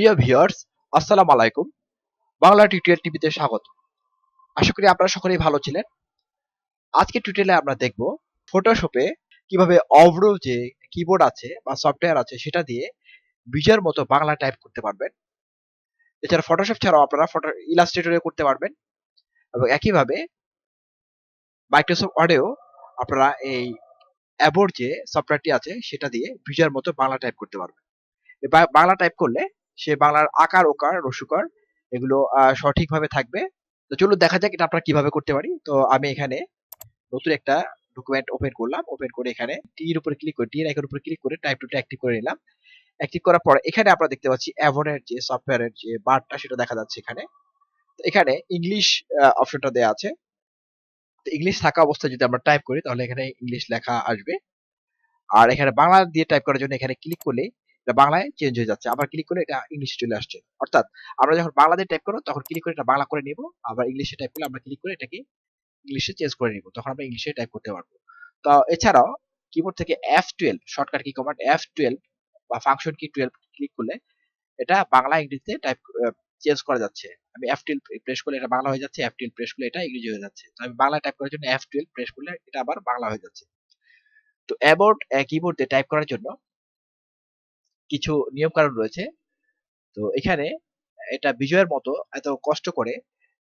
প্রিয় ভিউয়ার্স, আসসালামু আলাইকুম। বাংলা টিউটোরিয়াল টিভিতে স্বাগত। আশা করি আপনারা সকলেই ভালো ছিলেন। আজকে টিউটোরিয়ালে আমরা দেখব ফটোশপে কীভাবে অব্র যে কিবোর্ড আছে বা সফটওয়্যার আছে সেটা দিয়ে বিজয়ের মতো বাংলা টাইপ করতে পারবেন। এছাড়া ফটোশপ ছাড়াও আপনারা ফটো ইলাস্ট্রেটরে করতে পারবেন। এবং একইভাবে মাইক্রোসফট ওয়ার্ডেও আপনারা এই অ্যাবোর্ড যে সফটওয়্যারটি আছে সেটা দিয়ে বিজয়ের মতো বাংলা টাইপ করতে পারবেন। বাংলা টাইপ করলে সে বাংলার আকার, ওকার, রসুকার, এগুলো সঠিকভাবে থাকবে। তো চলুন দেখা যাক এটা আমরা কীভাবে করতে পারি। তো আমি এখানে নতুন একটা ডকুমেন্ট ওপেন করলাম। ওপেন করে এখানে টি এর উপরে ক্লিক করে টি এর আইকনের উপরে ক্লিক করে টাইপ টুটা অ্যাক্টিভ করে নিলাম। অ্যাক্টিভ করার পরে এখানে আমরা দেখতে পাচ্ছি অ্যাভনের যে সফটওয়্যারের যে বারটা সেটা দেখা যাচ্ছে এখানে। এখানে ইংলিশ অপশনটা দেওয়া আছে। তো ইংলিশ থাকা অবস্থায় যদি আমরা টাইপ করি তাহলে এখানে ইংলিশ লেখা আসবে। আর এখানে বাংলা দিয়ে টাইপ করার জন্য এখানে ক্লিক করলে এটা বাংলায় চেঞ্জ হয়ে যাচ্ছে। আবার ক্লিক করলে এটা ইংলিশে চলে আসছে। অর্থাৎ আমরা যখন বাংলা দিয়ে টাইপ করব, তখন ক্লিক করে এটা বাংলা করে নিব। আবার ইংলিশে টাইপ করলে আমরা ক্লিক করে এটাকে ইংলিশে চেঞ্জ করে নিব। তখন আমরা ইংলিশে টাইপ করতে পারব। তো এছাড়াও কিবোর্ড থেকে F twelve shortcut key command F twelve বা ফাংশন কি টুয়েলভ ক্লিক করলে এটা বাংলা ইংরেজিতে টাইপ চেঞ্জ করা যাচ্ছে। আমি এফ টুয়েলভ প্রেস করলে এটা বাংলা হয়ে যাচ্ছে এফ টুয়েলভ প্রেস করলে এটা ইংরেজি হয়ে যাচ্ছে। তো আমি বাংলা টাইপ করার জন্য এফ টুয়েলভ প্রেস করলে এটা আবার বাংলা হয়ে যাচ্ছে। তো অ্যাবাউট কিবোর্ডে টাইপ করার জন্য কিছু নিয়ম কানুন রয়েছে। তো এখানে এটা বিজয়ের মতো এত কষ্ট করে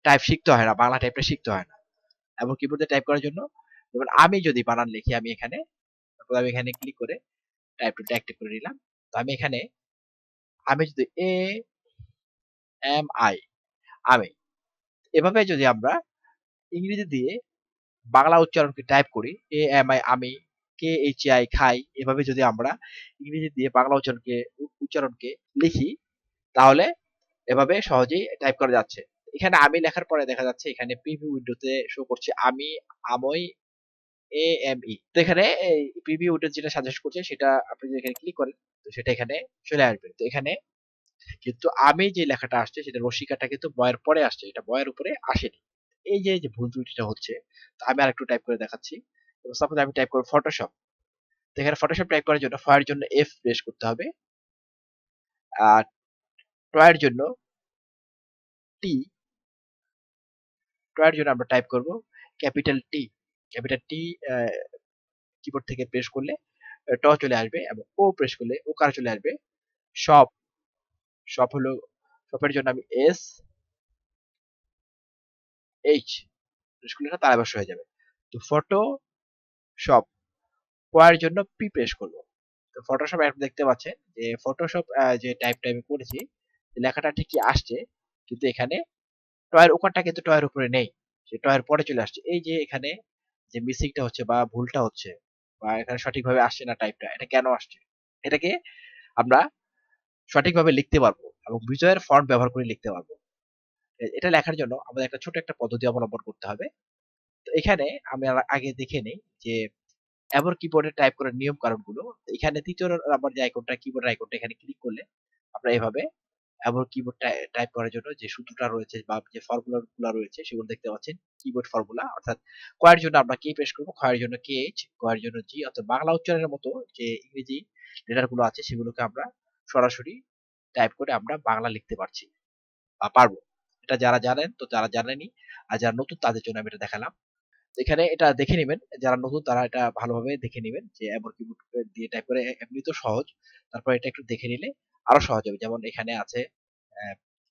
টাইপ শিখতে হয় না, বাংলা টাইপটা শিখতে হয় না। এবং কিবোর্ডে টাইপ করার জন্য যেমন আমি যদি বানান লিখি, আমি এখানে আমি এখানে ক্লিক করে টাইপ টু অ্যাক্টিভ করে নিলাম। তো আমি এখানে আমি যদি এ এম আই আমি এভাবে যদি আমরা ইংরেজি দিয়ে বাংলা উচ্চারণকে টাইপ করি এ এম আই আমি কে এইচ আই খাই? এভাবে যদি আমরা ইংরেজি দিয়ে বাংলা উচ্চারণকে উচ্চারণকে লিখি, তাহলে এভাবে সহজেই টাইপ করা যাচ্ছে। এখানে আমি লেখার পরে দেখা যাচ্ছে এখানে প্রিভি উইন্ডোতে শো করছে আমি আমই এ এম ই তো এখানে এই প্রিভি উইন্ডো যেটা সাজেস্ট করছে সেটা আপনি যদি এখানে ক্লিক করেন, তো সেটা এখানে চলে আসবে। তো এখানে কিন্তু আমি যে লেখাটা আসছে সেটা রসিকাটা কিন্তু বয়ের পরে আসছে, এটা বয়ের উপরে আসেনি। এই যে যে ভুল ত্রুটিটা হচ্ছে, তো আমি আরেকটু টাইপ করে দেখাচ্ছি। সাপোজ আমি টাইপ করব ফটোশপ এখানে ফটোশপ টাইপ করার জন্য ফয়ের জন্য এফ প্রেস করতে হবে। আর টয়ের জন্য টি টয়ের জন্য আমরা টাইপ করব capital T capital T keyboard থেকে প্রেস করলে ট চলে আসবে এবং ও প্রেস করলে ওকার চলে আসবে? শপ শপ হলো শপের জন্য আমি এস এইচ প্রেস করলে এটা তারাবাস হয়ে যাবে। তো ফটো শপ পয়ের জন্য পি প্রেস করব। তো ফটোশপ অ্যাপ দেখতে পাচ্ছেন যে ফটোশপ যে টাইপটা আমি করেছি লেখাটা ঠিকই আসছে, কিন্তু এখানে টয়ের ওখানটা কিন্তু টয়ের উপরে নেই। সে টয়ের পরে চলে আসছে। এই যে এখানে যে মিসিংটা হচ্ছে বা ভুলটা হচ্ছে বা এখানে সঠিকভাবে আসছে না টাইপটা এটা কেন আসছে? এটাকে আমরা সঠিকভাবে লিখতে পারব এবং বিজয়ের ফন্ট ব্যবহার করে লিখতে পারব। এটা লেখার জন্য আমাদের একটা ছোট একটা পদ্ধতি অবলম্বন করতে হবে। এখানে আমি আগে দেখে নেই যে এবার কিবোর্ডে টাইপ করার নিয়ম কারণগুলো এখানে তৃতীয় নাম্বার যে আইকনটা কিবোর্ডের আইকনটা এখানে ক্লিক করলে আমরা এভাবে এবার কিবোর্ড টাইপ করার জন্য যে সূত্রটা রয়েছে বা যে ফর্মুলা গুলো রয়েছে সেগুলো দেখতে পাচ্ছেন। কিবোর্ড ফর্মুলা অর্থাৎ কয়ের জন্য আমরা কে প্রেস করব ক্ষয়ের জন্য কে এইচ কয়ের জন্য জি অর্থাৎ বাংলা উচ্চারণের মতো যে ইংরেজি লেটারগুলো আছে সেগুলোকে আমরা সরাসরি টাইপ করে আমরা বাংলা লিখতে পারছি বা পারব। এটা যারা জানেন, তো যারা জানেনি আর যারা নতুন তাদের জন্য আমি এটা দেখালাম। এখানে এটা দেখে নেবেন, যারা নতুন তারা এটা ভালোভাবে দেখে নেবেন যে এমন কিবোর্ড দিয়ে টাইপ করে এমনি তো সহজ। তারপর এটা একটু দেখে নিলে আরও সহজ হবে। যেমন এখানে আছে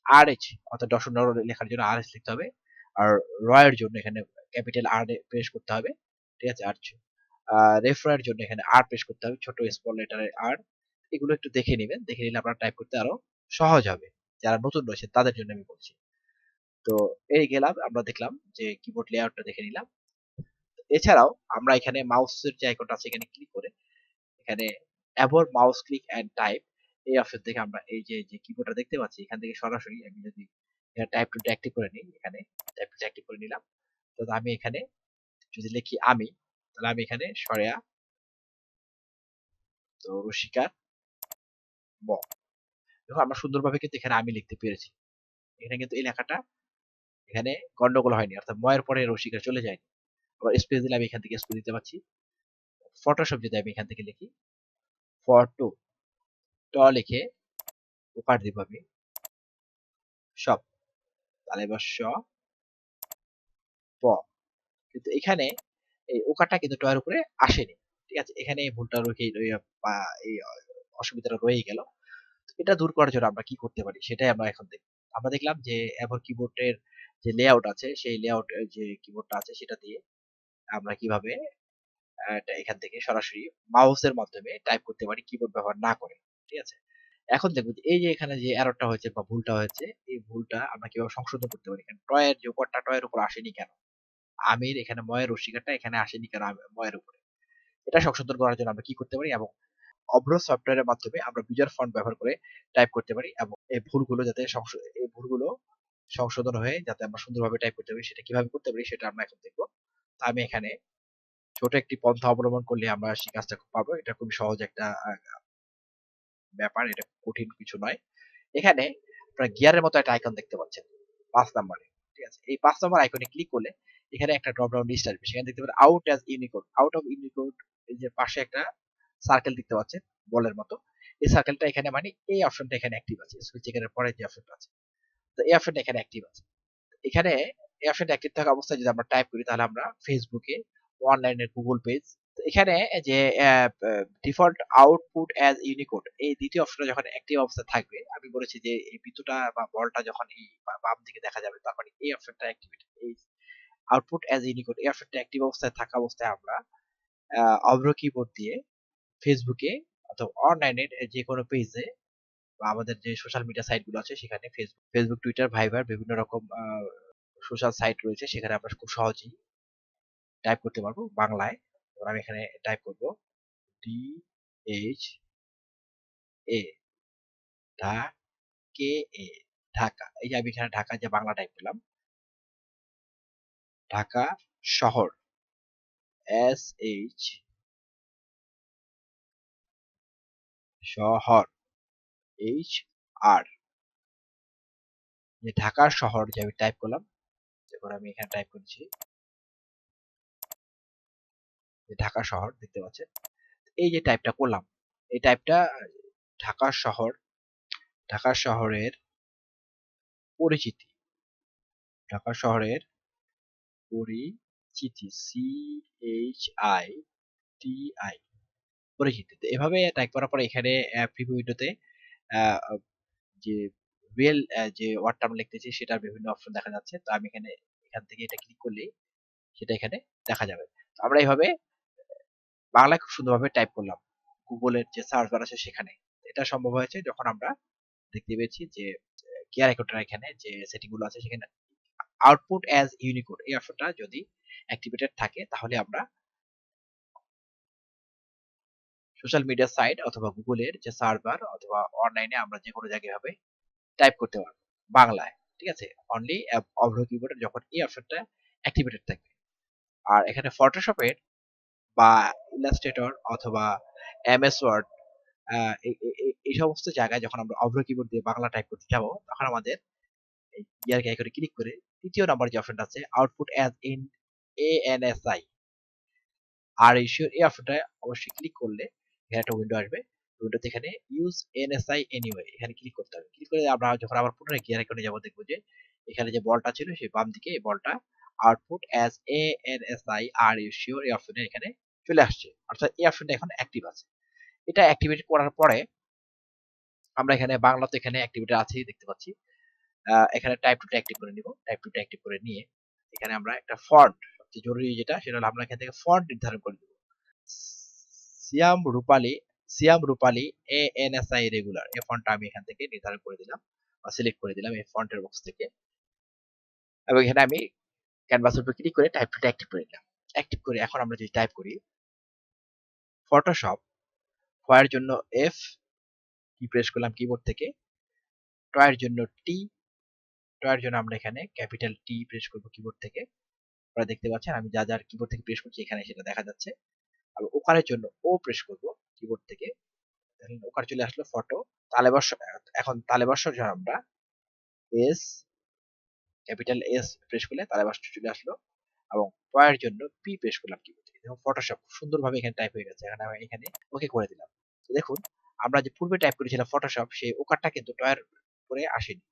আর এইচ অর্থাৎ দশম লেখার জন্য আর এইচ লিখতে হবে। আর রয়ের জন্য এখানে ক্যাপিটাল আর প্রেস করতে হবে। ঠিক আছে? আর রেফারের জন্য এখানে আর প্রেস করতে হবে। ছোট স্মল লেটারে আর এগুলো একটু দেখে নেবেন। দেখে নিলে আপনারা টাইপ করতে আরও সহজ হবে। যারা নতুন রয়েছে তাদের জন্য আমি বলছি। তো এই গেলাম, আমরা দেখলাম যে কিবোর্ড লেআউটটা দেখে নিলাম। এছাড়াও আমরা এখানে মাউসের যে আইকনটা আছে এখানে ক্লিক করে এখানে avoid mouse click and type এই অপশন থেকে আমরা এই যে যে কিবোর্ডটা দেখতে পাচ্ছি, এখান থেকে সরাসরি আমি যদি টাইপ টু অ্যাক্টিভ করে নিই, এখানে টাইপ টু অ্যাক্টিভ করে নিলাম, তো আমি এখানে যদি লিখি আমি, তাহলে আমি এখানে সরেয়া, তো রসিকার ব। দেখো আমরা সুন্দরভাবে কিন্তু এখানে আমি লিখতে পেরেছি। এখানে কিন্তু এই লেখাটা এখানে গন্ডগোল হয়নি, অর্থাৎ ময়ের পরে রসিকার চলে যায়নি। আবার স্পেস দিলে আমি এখান থেকে স্পেস দিতে পারছি। ফটোশপ যদি আমি এখান থেকে লিখি ফটো ট লিখে ওকার দিব আমি। সব তালেবাস স প। কিন্তু এখানে এই ওকাটা কিন্তু টয়ের উপরে আসেনি। ঠিক আছে, এখানে এই ভুলটা রয়ে রয়ে- বা, এই, অসুবিধাটা রয়েই গেল। এটা দূর করার জন্য আমরা কি করতে পারি, সেটাই আমরা এখন দেখব। আমরা দেখলাম যে এবার কিবোর্ডের যে লেআউট আছে, সেই লেআউট যে কিবোর্ডটা আছে, সেটা দিয়ে আমরা কীভাবে এখান থেকে সরাসরি মাউসের মাধ্যমে টাইপ করতে পারি কিবোর্ড ব্যবহার না করে, ঠিক আছে? এখন দেখব এই যে এখানে যে এররটা হয়েছে বা ভুলটা হয়েছে, এই ভুলটা আমরা কীভাবে সংশোধন করতে পারি? কারণ টয়ের যে উপরটা, টয়ের উপর আসেনি কেন? আমির এখানে ময়ের রসিকাটা এখানে আসেনি কেন ময়ের উপরে? এটা সংশোধন করার জন্য আমরা কি করতে পারি? এবং অভ্র সফটওয়্যারের মাধ্যমে আমরা বিজার ফন্ট ব্যবহার করে টাইপ করতে পারি এবং এই ভুলগুলো যাতে এই ভুলগুলো সংশোধন হয়ে যাতে আমরা সুন্দরভাবে টাইপ করতে পারি, সেটা কীভাবে করতে পারি, সেটা আমরা এখন দেখব। আমি এখানে ছোট একটি পন্থা অবলম্বন করলে আমরা সেই কাজটা পারব এটা খুবই সহজ একটা ব্যাপার, এটা কঠিন কিছু নয়। এখানে আপনারা গিয়ারের মতো একটা আইকন দেখতে পাচ্ছেন, পাঁচ নাম্বারে, ঠিক আছে? এই পাঁচ নাম্বার আইকনে ক্লিক করলে এখানে একটা ড্রপ ডাউন লিস্ট আসবে। সেখানে দেখতে পারেন out as Unicode out of Unicode এই যে পাশে একটা সার্কেল দেখতে পাচ্ছেন, বলের মতো। এই সার্কেলটা এখানে মানে এই অপশনটা এখানে অ্যাক্টিভ আছে। স্কুল চেকারের পরে যে অপশনটা আছে। তো এই অপশনটা এখানে অ্যাক্টিভ আছে। এখানে এই অপশনটা অ্যাক্টিভ থাকা অবস্থায় যদি আমরা টাইপ করি, তাহলে আমরা ফেসবুকে গুগল পেজ এখানে যে ডিফল্ট আউটপুট অ্যাজ ইউনিকোড এই দ্বিতীয় অপশনটা যখন অ্যাক্টিভ থাকবে, আমি বলেছি যে এই বিন্দুটা বা বলটা যখন এই বাম দিকে দেখা যাবে মানে এই অপশনটা অ্যাক্টিভেট এই আউটপুট অ্যাজ ইউনিকোড এই অপশনটা অ্যাক্টিভ অবস্থায় থাকা অবস্থায় আমরা কিবোর্ড দিয়ে ফেসবুকে অথবা অনলাইনের যে কোনো পেজে বা আমাদের যে সোশ্যাল মিডিয়া সাইটগুলো আছে, সেখানে ফেসবুক ফেসবুক টুইটার ভাইবার বিভিন্ন রকম সোশ্যাল সাইট রয়েছে, সেখানে আমরা খুব সহজেই টাইপ করতে পারব বাংলায়। এবার আমি এখানে টাইপ করব D H A K A Dhaka. এই যে আমি এখানে ঢাকা যে বাংলা টাইপ করলাম। ঢাকা শহর এস এইচ শহর এইচ আর যে ঢাকার শহর যে আমি টাইপ করলাম। এবার আমি এখানে টাইপ করছি ঢাকা শহর, দেখতে পাচ্ছেন? এই যে টাইপটা করলাম, এই টাইপটা ঢাকা শহর, ঢাকা শহরের পরিচিতি, ঢাকা শহরের পরিচিতি C H I T I পরিচিতি। তো এভাবে টাইপ করার পরে এখানে প্রিভিউ উইন্ডোতে যে রিয়েল যে ওয়ার্ডটা আমরা লিখতেছি, সেটার বিভিন্ন অপশন দেখা যাচ্ছে। তো আমি এখানে এখান থেকে এটা ক্লিক করলে সেটা এখানে দেখা যাবে। আমরা এইভাবে, বাংলায় খুব সুন্দরভাবে টাইপ করলাম। গুগলের যে সার্চ বার আছে সেখানে। এটা সম্ভব হয়েছে যখন আমরা দেখতে পেয়েছি যে কেয়ার আইকনটার এখানে যে সেটিংগুলো আছে সেখানে আউটপুট অ্যাজ ইউনিকোড এই অপশনটা যদি অ্যাক্টিভেটেড থাকে তাহলে আমরা সোশ্যাল মিডিয়া সাইট অথবা গুগলের যে সার্ভার অথবা অনলাইনে আমরা যে কোনো জায়গায় ভাবে টাইপ করতে পারব। বাংলায়। ঠিক আছে? অনলি অভ্র কিবোর্ডের যখন এই অপশনটা অ্যাক্টিভেটেড থাকবে। আর এখানে ফটোশপের বা ইলাস্ট্রেটর অথবা এমএস ওয়ার্ড এই সমস্ত জায়গায় যখন আমরা অভ্র কিবোর্ড দিয়ে বাংলা টাইপ করতে যাব, তখন আমাদের এই ইয়ার আইকনে ক্লিক করে তৃতীয় নাম্বার যে অপশনটা আছে output as in A N S I are ইস্যুর এই অপশনটা অবশ্যই ক্লিক করলে এখানে একটা উইন্ডো আসবে। উইন্ডোতে এখানে ইউজ এনএসআই এনিওয়ে এখানে ক্লিক করতে হবে। ক্লিক করে আমরা যখন আবার পুনরায় গিয়ার আইকনে যাব, দেখব যে এখানে যে বলটা ছিল, সেই বাম দিকে এই বলটা output as A N S I are you sure এই অপশনে এখানে চলে আসছে। অর্থাৎ এই অপশনটা এখন অ্যাক্টিভ আছে। এটা অ্যাক্টিভেট করার পরে আমরা এখানে বাংলা তো এখানে অ্যাক্টিভিটি আছেই দেখতে পাচ্ছি। এখানে টাইপ টুটা অ্যাক্টিভ করে নিব। টাইপ টুটা অ্যাক্টিভ করে নিয়ে এখানে আমরা একটা ফন্ট সবচেয়ে জরুরি যেটা, সেটা হলো আমরা এখান থেকে ফন্ট নির্ধারণ করে দেব। Siyam Rupali Siyam Rupali A N S I regular এই ফন্টটা আমি এখান থেকে নির্ধারণ করে দিলাম বা সিলেক্ট করে দিলাম এই ফন্টের বক্স থেকে। এবং এখানে আমি ক্যানভাসের উপর ক্লিক করে টাইপ অ্যাক্টিভ করে দিলাম অ্যাক্টিভ করে এখন আমরা যদি টাইপ করি ফটোশপ ফয়ের জন্য এফ কি প্রেস করলাম কিবোর্ড থেকে? টয়ের জন্য টি টয়ের জন্য আমরা এখানে ক্যাপিটাল টি প্রেস করব কিবোর্ড থেকে। আপনারা দেখতে পাচ্ছেন আমি যা যার কিবোর্ড থেকে প্রেস করছি এখানে সেটা দেখা যাচ্ছে। আর ওকারের জন্য ও প্রেস করব। কিবোর্ড থেকে ওকার চলে আসলো ফটো তালেবর্ষ এখন তালেবর্ষর জন্য আমরা এস ক্যাপিটাল এস প্রেস করলে তালেবর্ষ চলে আসলো, এবং পয়ের জন্য পি প্রেস করলাম কিবোর্ড থেকে। দেখুন ফটোশপ সুন্দরভাবে এখানে টাইপ হয়ে গেছে, এখানে আমি এখানে ওকে করে দিলাম। তো দেখুন, আমরা যে পূর্বে টাইপ করেছিলাম ফটোশপ সেই ওকারটা কিন্তু টয়ের করে আসেনি।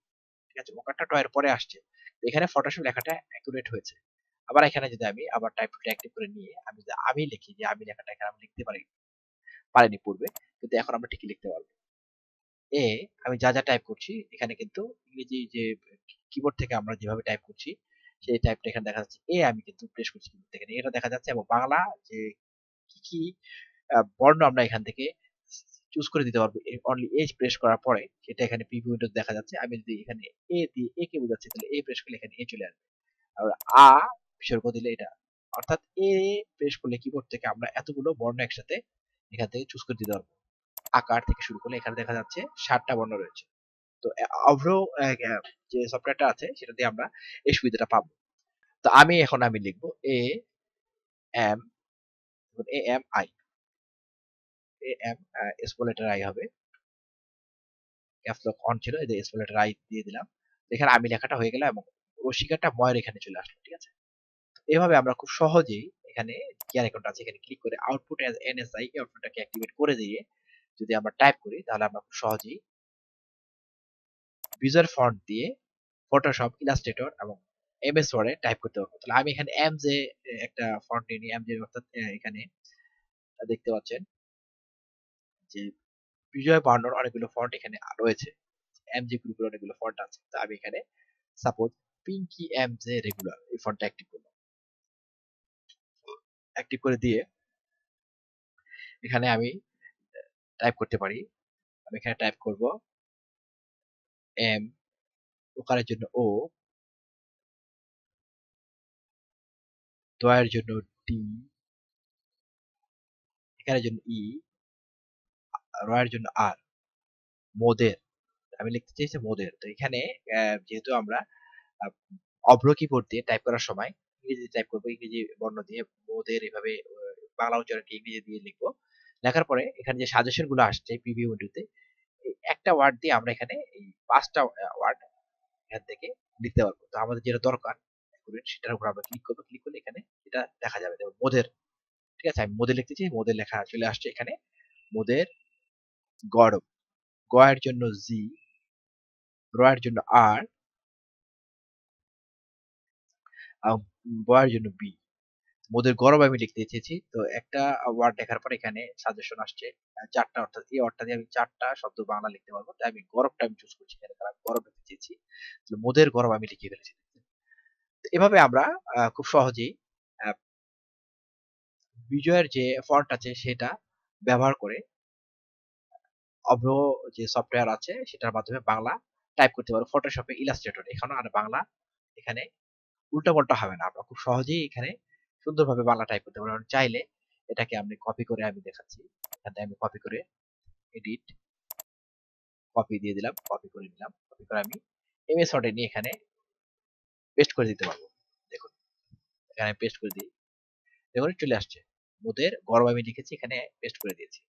ঠিক আছে, ওকারটা টয়ের পরে আসছে। এখানে ফটোশপ লেখাটা অ্যাকুরেট হয়েছে। আবার এখানে যদি আমি আবার টাইপ অ্যাক্টিভ করে নিয়ে, আমি যদি আমি লিখি যে আমি লেখাটা এখানে আমি লিখতে পারি। পারিনি পূর্বে কিন্তু এখন আমরা ঠিকই লিখতে পারব। এ, আমি যা যা টাইপ করছি, এখানে কিন্তু ইংরেজি যে কিবোর্ড থেকে আমরা যেভাবে টাইপ করছি, সেই টাইপটা এখানে দেখা যাচ্ছে। এ আমি কিন্তু প্রেস করছি কিবোর্ড থেকে। এটা দেখা যাচ্ছে এবং বাংলা যে কি কি বর্ণ আমরা এখান থেকে চুজ করে দিতে পারব অনলি এ প্রেস করার পরে সেটা এখানে প্রিভিউ উইন্ডো দেখা যাচ্ছে। আমি যদি এখানে এ দিয়ে এ কে বোঝাচ্ছি, তাহলে এ প্রেস করলে এখানে এ চলে আসবে। আর আ বিসর্গ দিলে এটা। অর্থাৎ এ প্রেস করলে কিবোর্ড থেকে আমরা এতগুলো বর্ণ একসাথে এখান থেকে চুজ করে দিতে পারব। আকার থেকে শুরু করলে এখানে দেখা যাচ্ছে ষাটটা বর্ণ রয়েছে। তো অভ্র যে সফটওয়্যারটা আছে সেটা দিয়ে আমরা এই সুবিধাটা পাবো। তো, আমি এখন আমি লিখব A M A M I A M small letter I হবে। ক্যাপসলক অন ছিল, এই যে স্মল লেটার আই দিয়ে দিলাম। এখানে আমি লেখাটা হয়ে গেল এবং রসিকাটা ময়ের এখানে চলে আসলো, ঠিক আছে? এভাবে আমরা খুব সহজেই এখানে কেয়ার অ্যাকাউন্ট আছে। এখানে ক্লিক করে আউটপুট অ্যাজ এনএসআই এই অপশনটাকে অ্যাক্টিভেট করে দিয়ে যদি আমরা টাইপ করি, তাহলে আমরা খুব সহজেই ভিজুয়াল ফন্ট দিয়ে ফটোশপ ইলাস্ট্রেটর এবং এমএস ওয়ার্ডে টাইপ করতে পারব। তাহলে আমি এখানে এম যে একটা ফন্ট নিয়ে নিই। এম যে অর্থাৎ এখানে দেখতে পাচ্ছেন যে বিজয় বার্নর অনেকগুলো ফন্ট এখানে রয়েছে। এম জি গ্রুপের অনেকগুলো ফন্ট আছে। তো আমি এখানে suppose Pinky M J regular এই ফন্টটা অ্যাক্টিভ করলাম। অ্যাক্টিভ করে দিয়ে এখানে আমি টাইপ করতে পারি। আমি এখানে টাইপ করব এম ওকারের জন্য ও দয়ের জন্য ডি এখানের জন্য ই রয়ের জন্য আর মোদের। আমি লিখতে চাইছি মোদের। তো এখানে যেহেতু আমরা অভ্র কিবোর্ড দিয়ে টাইপ করার সময় ইংরেজি টাইপ করব, ইংরেজি বর্ণ দিয়ে মোদের এভাবে বাংলা উচ্চারণকে ইংরেজি দিয়ে লিখব। লেখার পরে এখানে যে সাজেশনগুলো আসছে প্রিভিউ উইন্ডোতে একটা ওয়ার্ড দিয়ে আমরা এখানে এই পাঁচটা ওয়ার্ড এখান থেকে লিখতে পারব। তো আমাদের যেটা দরকার সেটার উপর আমরা ক্লিক করব ক্লিক করলে এখানে এটা দেখা যাবে। যেমন মোদের, ঠিক আছে? আমি মোদের লিখতে চাই, মোদের লেখা চলে আসছে এখানে। মোদের গরম গয়ের জন্য জি রয়ের জন্য আর বয়ের জন্য বি মোদের গরম আমি লিখতে চেয়েছি তো একটা ওয়ার্ড লেখার পর এখানে সাজেশন আসছে। চারটা অর্থাৎ এই দিয়ে আমি চারটা শব্দ বাংলা লিখতে পারব। তাই আমি গরমটা আমি চুজ করছি এখানে। কারণ গরম লিখতে চেয়েছি। মোদের গরম আমি লিখে ফেলেছি। এভাবে আমরা খুব সহজেই বিজয়ের যে ফন্ট আছে সেটা ব্যবহার করে, অভ্র যে সফটওয়্যার আছে সেটার মাধ্যমে বাংলা টাইপ করতে পারব। ফটোশপে ইলাস্ট্রেটর এখানে আর বাংলা, এখানে উল্টা পাল্টা হবে না। আমরা খুব সহজেই এখানে সুন্দরভাবে বাংলা টাইপ করতে পারব চাইলে এটাকে আমি কপি করে আমি দেখাচ্ছি। এখান আমি কপি করে এডিট কপি দিয়ে দিলাম কপি করে নিলাম। কপি করে আমি এমএস ওয়ার্ডে নিয়ে এখানে পেস্ট করে দিতে পারব। দেখুন, এখানে পেস্ট করে দিই। দেখুন, চলে আসছে। মোদের গরম আমি লিখেছি, এখানে পেস্ট করে দিয়েছি।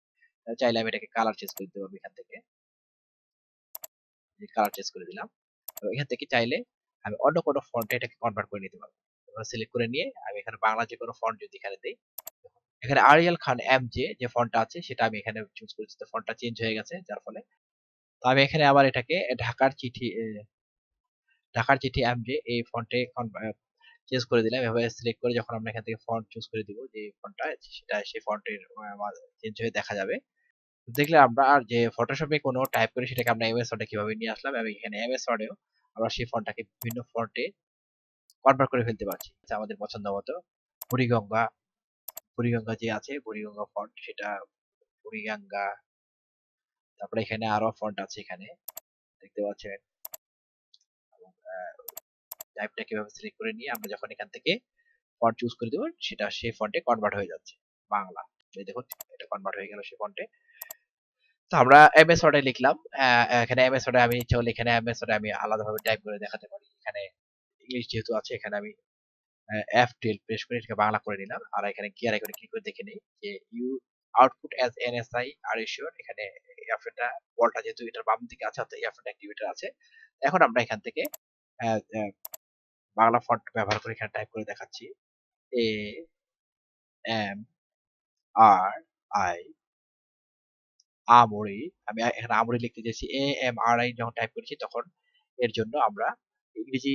চাইলে আমি এটাকে কালার চেঞ্জ করে দিতে পারব এখান থেকে। কালার চেঞ্জ করে দিলাম। এখান থেকে চাইলে আমি অন্য কোনো ফন্টে এটাকে কনভার্ট করে নিতে পারব। সিলেক্ট করে নিয়ে আমি এখানে বাংলা যে কোনো ফন্ট যদি এখানে দিই, এখানে আরিয়াল খান এম জে যে ফন্টটা আছে, সেটা আমি এখানে চুজ করেছি। তো ফন্টটা চেঞ্জ হয়ে গেছে, যার ফলে তো আমি এখানে আবার এটাকে ঢাকার চিঠি ঢাকার চিঠি এম জে এই ফন্টে চেঞ্জ করে দিলাম। এভাবে সিলেক্ট করে যখন আমরা এখান থেকে ফন্ট চুজ করে দিব, যে ফন্টটা সেটা সেই ফন্টের চেঞ্জ হয়ে দেখা যাবে। দেখলে আমরা আর যে ফটোশপে কোনো টাইপ করে সেটাকে আমরা এমএস ওয়ার্ডে কীভাবে নিয়ে আসলাম এবং এখানে এমএস ওয়ার্ডেও আমরা সেই ফন্টটাকে বিভিন্ন ফন্টে কনভার্ট করে ফেলতে পারছি। আমাদের পছন্দ মতো। বুড়িগঙ্গা বুড়িগঙ্গা যে আছে, বুড়িগঙ্গা ফন্ট সেটা বুড়িগঙ্গা। তারপরে এখানে আরও ফন্ট আছে এখানে। দেখতে পাচ্ছেন? টাইপটা কীভাবে সিলেক্ট করে নিয়ে আমরা যখন এখান থেকে ফন্ট চুজ করে দেবো, সেটা সেই ফন্টে কনভার্ট হয়ে যাচ্ছে। বাংলা। দেখুন, এটা কনভার্ট হয়ে গেল সেই ফন্টে তো আমরা এমএস ওয়ার্ডে লিখলাম এখানে এমএস ওয়ার্ডে আমি ইচ্ছা হলে এখানে এমএস ওয়ার্ডে আমি আলাদাভাবে টাইপ করে দেখাতে পারি। এখানে ইংলিশ যেহেতু আছে, এখানে আমি এফ টুয়েলভ প্রেস করে এটাকে বাংলা করে নিলাম। আর এখানে গিয়ার আইকনে ক্লিক করে দেখে নিই যে you output as ANSI are sure এখানে অপশনটা বলটা যেহেতু এটার বাম দিকে আছে, অর্থাৎ এই অপশনটা অ্যাক্টিভেটর আছে। এখন আমরা এখান থেকে বাংলা ফন্ট ব্যবহার করে এখানে টাইপ করে দেখাচ্ছি। এ এম আর আই আমরি, আমি এখানে আমরি লিখতে চাইছি, এ, এম, আর, আই যখন টাইপ করেছি তখন এর জন্য আমরা ইংরেজি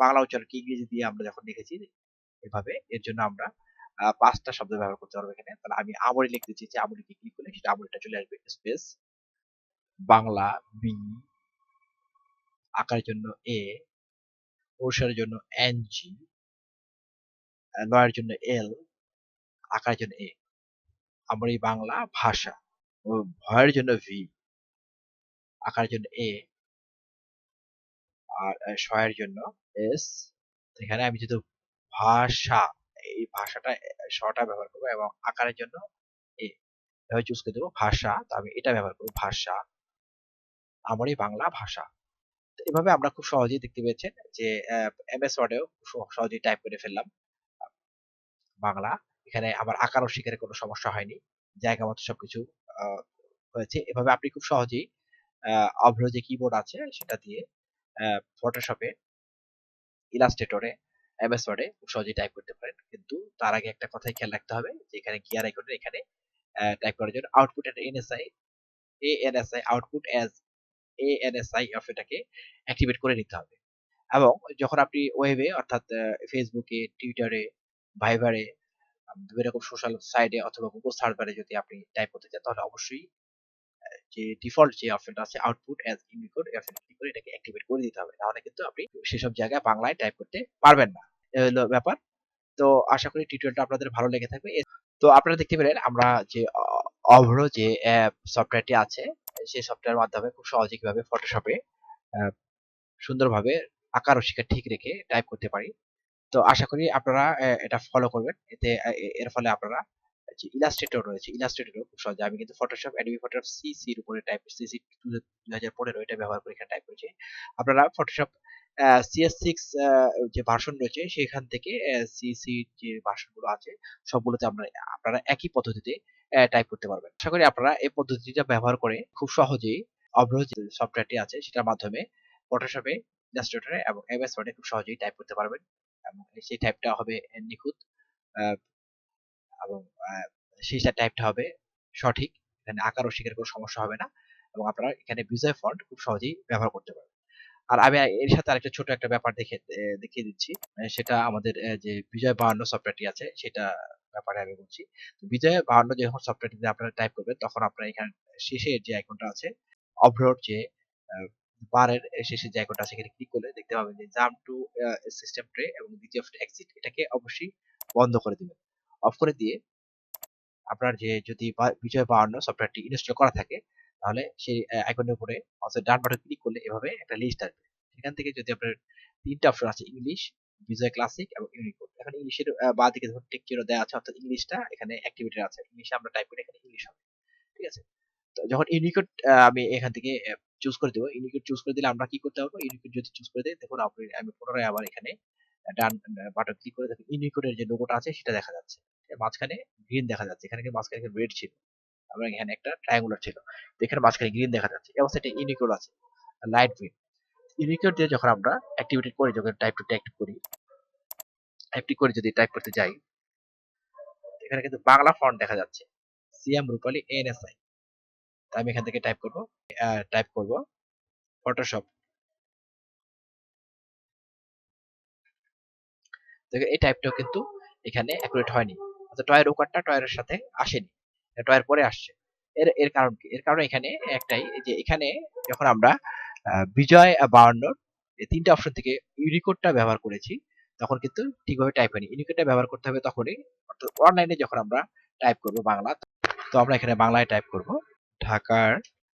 বাংলা উচ্চারণকে ইংরেজি দিয়ে আমরা যখন লিখেছি এভাবে এর জন্য আমরা পাঁচটা শব্দ ব্যবহার করতে পারব এখানে। তাহলে আমি আমরি লিখতেছি যে আমরিকে ক্লিক করলে সেটা আমরিটা চলে আসবে স্পেস বাংলা বি আকারের জন্য এ অনুসারের জন্য এন জি লয়ের জন্য এল আকারের জন্য এ আমার এই বাংলা ভাষা। ভয়ের জন্য ভি আকারের জন্য এ আর শয়ের জন্য এস এখানে আমি যেহেতু ভাষা, এই ভাষাটা শটা ব্যবহার করব এবং আকারের জন্য এ চুজ করে দেবো ভাষা, তো আমি এটা ব্যবহার করব ভাষা। আমার এই বাংলা ভাষা। এভাবে আমরা খুব সহজেই দেখতে পেয়েছেন যে এম এস ওয়ার্ডেও সহজেই টাইপ করে ফেললাম। বাংলা। এখানে আমার আকার ও শিকারে কোনো সমস্যা হয়নি। জায়গা মতো সবকিছু হয়েছে। এভাবে আপনি খুব সহজেই অভ্র যে কিবোর্ড আছে সেটা দিয়ে ফটোশপে ইলাস্ট্রেটরে এমএস ওয়ার্ডে খুব সহজেই টাইপ করতে পারেন। কিন্তু তার আগে একটা কথাই খেয়াল রাখতে হবে যে এখানে গিয়ার আইকনের এখানে টাইপ করার জন্য output and NSI ANSI output as ANSI off এটাকে অ্যাক্টিভেট করে নিতে হবে। এবং যখন আপনি ওয়েবে অর্থাৎ ফেসবুকে টুইটারে ভাইবারে বিভিন্ন রকম সোশ্যাল সাইটে অথবা গুগল সার্ভারে যদি আপনি টাইপ করতে চান, তাহলে অবশ্যই যে ডিফল্ট যে অপশনটা আছে আউটপুট অ্যাজ ইউনিকোড এই অপশন ক্লিক করে এটাকে অ্যাক্টিভেট করে দিতে হবে। নাহলে কিন্তু আপনি সেসব জায়গায় বাংলায় টাইপ করতে পারবেন না। এই হলো ব্যাপার। তো আশা করি টিউটোরিয়ালটা আপনাদের ভালো লেগে থাকবে। তো আপনারা দেখতে পেলেন, আমরা যে অভ্র যে সফটওয়্যারটি আছে সেই সফটওয়্যার মাধ্যমে খুব সহজে কীভাবে ফটোশপে সুন্দরভাবে আকার ও শিকার ঠিক রেখে টাইপ করতে পারি। তো আশা করি আপনারা এটা ফলো করবেন। এতে এর ফলে আপনারা যে ইলাস্ট্রেটর রয়েছে ইলাস্ট্রেটরও খুব সহজে। আমি কিন্তু ফটোশপ অ্যাডোবি ফটোশপ সিসি এর উপরে টাইপ সিসি দুই হাজার পনেরো এটা ব্যবহার করে এখানে টাইপ করেছি। আপনারা ফটোশপ সিএস সিক্স যে ভার্সন রয়েছে, সেখান থেকে সিসি যে ভার্সনগুলো আছে, সবগুলোতে আপনারা আপনারা একই পদ্ধতিতে টাইপ করতে পারবেন। আশা করি আপনারা এই পদ্ধতিটা ব্যবহার করে খুব সহজেই অভ্র যে সফটওয়্যারটি আছে, সেটার মাধ্যমে ফটোশপে ইলাস্ট্রেটরে এবং এমএস ওয়ার্ডে খুব সহজেই টাইপ করতে পারবেন। এবং সেই টাইপটা হবে নিখুঁত। এবং আহ, সেই টাইপটা হবে সঠিক। এখানে আকার ও শিখের কোনো সমস্যা হবে না এবং আপনারা এখানে বিজয় ফন্ট খুব সহজেই ব্যবহার করতে পারবেন। আর আমি এর সাথে আরেকটা ছোট একটা ব্যাপার দেখে দেখিয়ে দিচ্ছি। সেটা আমাদের যে বিজয় বাহান্ন সফটওয়্যারটি আছে সেটা ব্যাপারে আমি বলছি। বিজয় বাহান্ন যখন সফটওয়্যারটিতে আপনারা টাইপ করবেন তখন আপনারা এখানে শেষের যে আইকনটা আছে অবরোড যে বারের শেষে যে আইকনটা এখানে ক্লিক করলে দেখতে পাবেন যে জাম্প টু সিস্টেম ট্রে এবং দ্বিতীয় এক্সিট এটাকে অবশ্যই বন্ধ করে দিবেন। অফ করে দিয়ে আপনার যে যদি বিজয় বাহান্ন সফটওয়্যারটি ইনস্টল করা থাকে, তাহলে সেই আইকনের উপরে অর্থাৎ ডান বাটন ক্লিক করলে এভাবে একটা লিস্ট আসবে। সেখান থেকে যদি আপনার তিনটা অপশন আছে ইংলিশ বিজয় ক্লাসিক এবং ইউনিকোড এখন ইংলিশের বাঁ দিকে ধরুন টেক জিরো দেওয়া আছে, অর্থাৎ ইংলিশটা এখানে অ্যাক্টিভিটি আছে। ইংলিশে আমরা টাইপ করে, এখানে ইংলিশ হবে। ঠিক আছে? তো যখন ইউনিকোড আমি এখান থেকে চুজ করে দেবো। ইউনিকোড চুজ করে দিলে আমরা কি করতে পারব? ইউনিকোড যদি চুজ করে দিই, দেখুন আপনি, আমি পুনরায় আবার এখানে ডান বাটন ক্লিক করে দেখুন ইউনিকোডের যে লোগোটা আছে সেটা দেখা যাচ্ছে। মাঝখানে গ্রিন দেখা যাচ্ছে, এখানে মাঝখানে রেড ছিল। এবং এখানে একটা ট্রায়াঙ্গুলার ছিল। এখানে মাঝখানে গ্রিন দেখা যাচ্ছে। এবং সেটা ইউনিকোড আছে লাইট গ্রিন ইউনিকোড দিয়ে যখন আমরা অ্যাক্টিভিটি করি, যখন টাইপ টু টাইপ করি অ্যাক্টিভ করে যদি টাইপ করতে যাই, এখানে কিন্তু বাংলা ফন্ট দেখা যাচ্ছে। সিএম রূপালী এনএসআই তাই আমি এখান থেকে টাইপ করব টাইপ করব ফটোশপ দেখো, এই টাইপটাও কিন্তু এখানে অ্যাকুরেট হয়নি। অর্থাৎ টয়ের ওকারটা টয়ের সাথে আসেনি। টয়ের পরে আসছে। এর এর কারণ কি? এর কারণ এখানে একটাই যে এখানে যখন আমরা বিজয় বাউন্নর এই তিনটা অপশন থেকে ইউনিকোডটা ব্যবহার করেছি, তখন কিন্তু ঠিকভাবে টাইপ হয়নি। ইউনিকোডটা ব্যবহার করতে হবে তখনই, অর্থাৎ অনলাইনে যখন আমরা টাইপ করব বাংলা, তো আমরা এখানে বাংলায় টাইপ করব। ঢাকার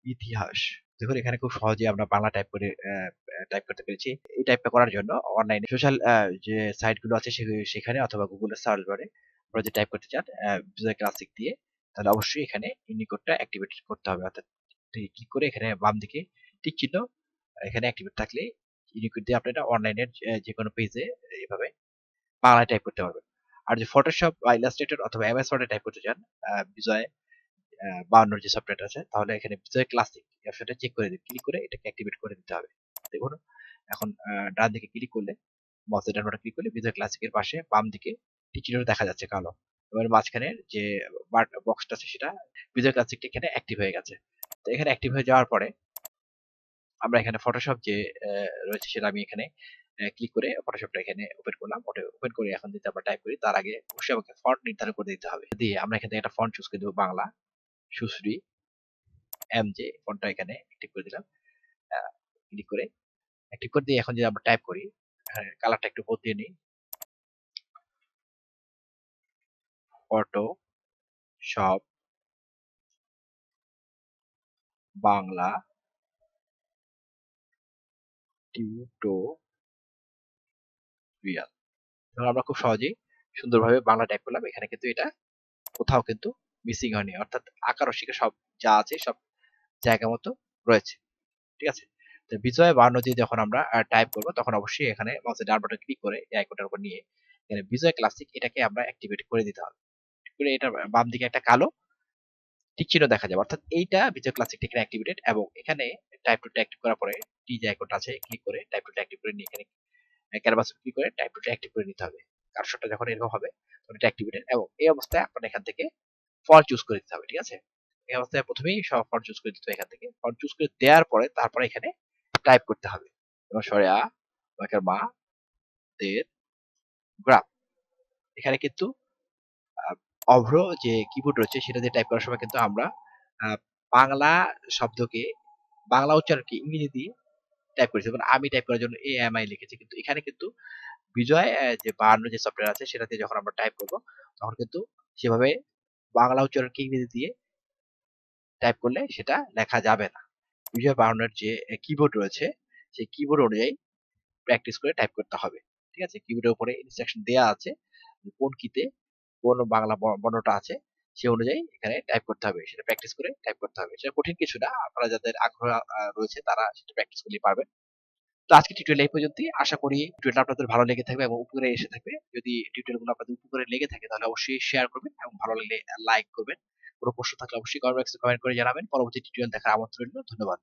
ইতিহাস। দেখুন, এখানে খুব সহজে আমরা বাংলা টাইপ করে টাইপ করতে পেরেছি। এই টাইপটা করার জন্য অনলাইনে সোশ্যাল যে সাইটগুলো আছে সেখানে অথবা গুগলের সার্চ বারে আপনারা যদি টাইপ করতে চান বিজয় ক্লাসিক দিয়ে, তাহলে অবশ্যই এখানে ইউনিকোডটা অ্যাক্টিভেট করতে হবে। অর্থাৎ ক্লিক করে এখানে বাম দিকে টিক চিহ্ন, এখানে অ্যাক্টিভেট থাকলে ইউনিকোড দিয়ে আপনারা অনলাইনের যে কোনো পেজে এভাবে বাংলায় টাইপ করতে পারবেন। আর যে ফটোশপ বা ইলাস্ট্রেটর অথবা এমএস ওয়ার্ডে টাইপ করতে চান বিজয় বাউন্নর যে সফটওয়্যার আছে, তাহলে এখানে ক্লাসিক অপশনটা চেক করে দিন। ক্লিক করে এটাকে অ্যাক্টিভেট করে দিতে হবে। দেখুন, এখন ডান দিকে ক্লিক করলে মাউসের ডান বাটন ক্লিক করলে বিজয় ক্লাসিকের পাশে বাম দিকে টিচিরও দেখা যাচ্ছে কালো। এবার মাঝখানে যে বক্সটা আছে সেটা বিজয় ক্লাসিকটা এখানে অ্যাক্টিভ হয়ে গেছে। তো এখানে অ্যাক্টিভ হয়ে যাওয়ার পরে, আমরা এখানে ফটোশপ যে রয়েছে সেটা আমি এখানে ক্লিক করে ফটোশপটা এখানে ওপেন করলাম। ওটা ওপেন করে এখন যদি আমরা টাইপ করি, তার আগে অবশ্যই আমাকে ফন্ট নির্ধারণ করে দিতে হবে। দিয়ে আমরা এখান একটা ফন্ট চুজ করে দেবো বাংলা। সুশ্রী এম জে ফন্টটা এখানে অ্যাক্টিভ করে দিলাম। ক্লিক করে করে দিয়ে এখন যদি আমরা টাইপ করি কালারটা একটু বদলিয়ে নিই। ফটো শপ বাংলা আমরা খুব সহজেই সুন্দরভাবে বাংলা টাইপ করলাম। এখানে কিন্তু এটা কোথাও কিন্তু মিসিং হয়নি। অর্থাৎ আকার রসিকা সব যা আছে, সব জায়গা মতো রয়েছে। ঠিক আছে? তো বিজয় বার্ন দিয়ে যখন আমরা টাইপ করব, তখন অবশ্যই এখানে মাউসের ডান বাটন ক্লিক করে এই আইকনটার উপর নিয়ে এখানে বিজয় ক্লাসিক এটাকে আমরা অ্যাক্টিভেট করে দিতে হবে। করে এটা বাম দিকে একটা কালো টিক চিহ্ন দেখা যাবে। অর্থাৎ এইটা বিজয় ক্লাসিক টিকের অ্যাক্টিভেটেড এবং এখানে টাইপ টু অ্যাক্টিভ করার পরে টি যে আইকনটা আছে ক্লিক করে টাইপ টু অ্যাক্টিভ করে নিয়ে এখানে ক্যানভাস ক্লিক করে টাইপ টু অ্যাক্টিভ করে নিতে হবে। কারশটটা যখন এরকম হবে, তখন এটা অ্যাক্টিভেটেড এবং এই অবস্থায় আপনার এখান থেকে ফন্ট চুজ করে দিতে হবে, ঠিক আছে? এই অবস্থায় প্রথমেই সব ফন্ট চুজ করে দিতে হবে এখান থেকে। ফন্ট চুজ করে দেওয়ার পরে তারপরে এখানে টাইপ করতে হবে। যেমন সরে মা দের গ্রাফ। এখানে কিন্তু অভ্র যে কিবোর্ড রয়েছে সেটা দিয়ে টাইপ করার সময় কিন্তু আমরা বাংলা শব্দকে, বাংলা উচ্চারণকে ইংরেজি দিয়ে টাইপ করেছি। যেমন আমি টাইপ করার জন্য এ এম আই লিখেছি। কিন্তু এখানে কিন্তু বিজয় যে বাহান্ন যে সফটওয়্যার আছে সেটা দিয়ে যখন আমরা টাইপ করব, তখন কিন্তু সেভাবে বাংলা উচ্চারণকে ইংরেজি দিয়ে টাইপ করলে সেটা লেখা যাবে না। বিজয় বাহান্নের যে কিবোর্ড রয়েছে, সেই কিবোর্ড অনুযায়ী প্র্যাকটিস করে টাইপ করতে হবে। ঠিক আছে? কিবোর্ডের উপরে ইনস্ট্রাকশন দেওয়া আছে, কোন কিতে কোন বাংলা বর্ণটা আছে সেই অনুযায়ী এখানে টাইপ করতে হবে। সেটা প্র্যাকটিস করে টাইপ করতে হবে। সেটা কঠিন কিছু না। আপনারা যাদের আগ্রহ রয়েছে তারা সেটা প্র্যাকটিস করলেই পারবেন। তো আজকে টিউটোরিয়াল এই পর্যন্তই। আশা করি টিউটোরিয়াল আপনাদের ভালো লেগে থাকবে এবং উপকারে এসে থাকবে। যদি টিউটোরিয়ালগুলো আপনাদের উপকারে লেগে থাকে, তাহলে অবশ্যই শেয়ার করবেন এবং ভালো লাগলে লাইক করবেন। কোনো প্রশ্ন থাকলে অবশ্যই কমেন্ট কমেন্ট করে জানাবেন। পরবর্তী টিউটোরিয়াল দেখার আমন্ত্রণ রইল। ধন্যবাদ।